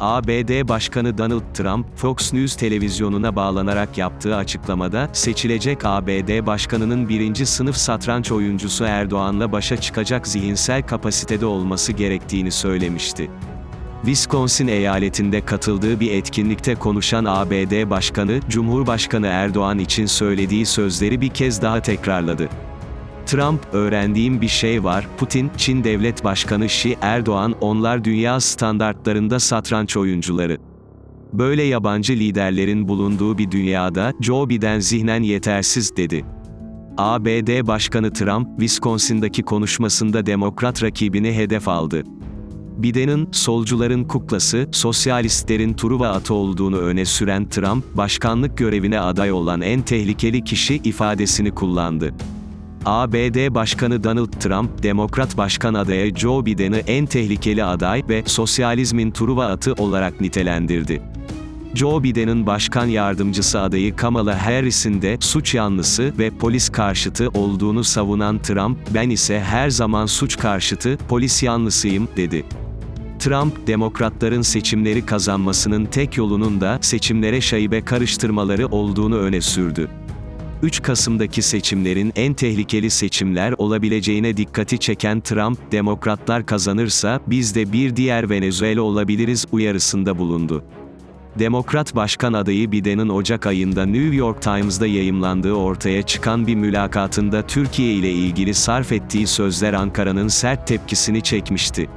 ABD Başkanı Donald Trump, Fox News televizyonuna bağlanarak yaptığı açıklamada, seçilecek ABD Başkanı'nın birinci sınıf satranç oyuncusu Erdoğan'la başa çıkacak zihinsel kapasitede olması gerektiğini söylemişti. Wisconsin eyaletinde katıldığı bir etkinlikte konuşan ABD Başkanı, Cumhurbaşkanı Erdoğan için söylediği sözleri bir kez daha tekrarladı. Trump, öğrendiğim bir şey var, Putin, Çin Devlet Başkanı Xi, Erdoğan, onlar dünya standartlarında satranç oyuncuları. Böyle yabancı liderlerin bulunduğu bir dünyada, Joe Biden zihnen yetersiz, dedi. ABD Başkanı Trump, Wisconsin'daki konuşmasında demokrat rakibini hedef aldı. Biden'ın, solcuların kuklası, sosyalistlerin Truva atı olduğunu öne süren Trump, başkanlık görevine aday olan en tehlikeli kişi ifadesini kullandı. ABD Başkanı Donald Trump, Demokrat Başkan adayı Joe Biden'ı en tehlikeli aday ve sosyalizmin Truva atı olarak nitelendirdi. Joe Biden'ın başkan yardımcısı adayı Kamala Harris'in de suç yanlısı ve polis karşıtı olduğunu savunan Trump, ben ise her zaman suç karşıtı, polis yanlısıyım, dedi. Trump, demokratların seçimleri kazanmasının tek yolunun da seçimlere şaibe karıştırmaları olduğunu öne sürdü. 3 Kasım'daki seçimlerin en tehlikeli seçimler olabileceğine dikkati çeken Trump, demokratlar kazanırsa biz de bir diğer Venezuela olabiliriz uyarısında bulundu. Demokrat Başkan adayı Biden'ın Ocak ayında New York Times'da yayımlandığı ortaya çıkan bir mülakatında Türkiye ile ilgili sarf ettiği sözler Ankara'nın sert tepkisini çekmişti.